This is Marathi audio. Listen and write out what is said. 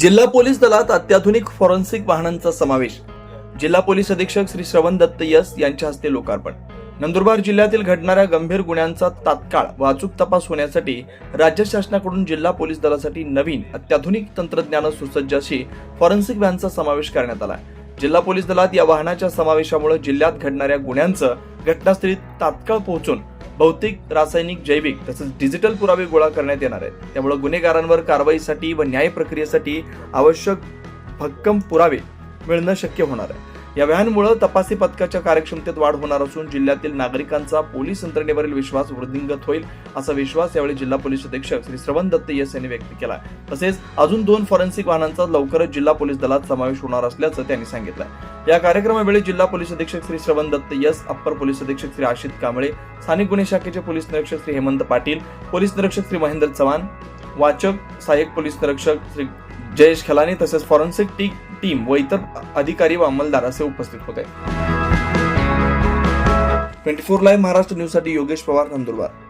जिल्हा पोलीस दलात अत्याधुनिक फॉरेन्सिक वाहनांचा समावेश. जिल्हा पोलीस अधीक्षक श्री श्रवण दत्त यस यांच्या हस्ते लोकार्पण. नंदुरबार जिल्ह्यातील घडणाऱ्या गंभीर गुन्ह्यांचा तात्काळ वाचूक तपास होण्यासाठी राज्य शासनाकडून जिल्हा पोलीस दलासाठी नवीन अत्याधुनिक तंत्रज्ञान सुसज्ज अशी फॉरेन्सिक व्हॅनचा समावेश करण्यात आला जिल्हा पोलीस दलात या वाहनाच्या समावेशामुळे जिल्ह्यात घडणाऱ्या गुन्ह्यांचं घटनास्थळी तात्काळ पोहोचून भौतिक रासायनिक जैविक तसंच डिजिटल पुरावे गोळा करण्यात येणार आहेत. त्यामुळे गुन्हेगारांवर कारवाईसाठी व न्याय प्रक्रियेसाठी आवश्यक भक्कम पुरावे मिळणं शक्य होणार आहे. या व्हॅनमुळे तपासी पथकाच्या कार्यक्षमतेत वाढ होणार असून जिल्ह्यातील नागरिकांचा पोलीस यंत्रणेवरील विश्वास वृद्धिंगत होईल असा विश्वास यावेळी जिल्हा पोलीस अधीक्षक श्री श्रवण दत्त यस यांनी व्यक्त केला. तसेच अजून दोन फॉरेन्सिक वाहनांचा लवकरच जिल्हा पोलीस दलात समावेश होणार असल्याचं त्यांनी सांगितलं. या कार्यक्रमावेळी जिल्हा पोलीस अधीक्षक श्री श्रवण दत्त यस अप्पर पोलीस अधीक्षक श्री आशित कांबळे स्थानिक गुन्हे शाखेचे पोलीस निरीक्षक श्री हेमंत पाटील पोलीस निरीक्षक श्री महेंद्र चव्हाण वाचक सहाय्यक पोलीस निरीक्षक श्री जयेश खलानी तसेच फॉरेन्सिक टीम टीम व इतर अधिकारी व अंमलदार असे उपस्थित होते. ट्वेंटी फोर लाईव्ह महाराष्ट्र न्यूजसाठी योगेश पवार नंदुरबार.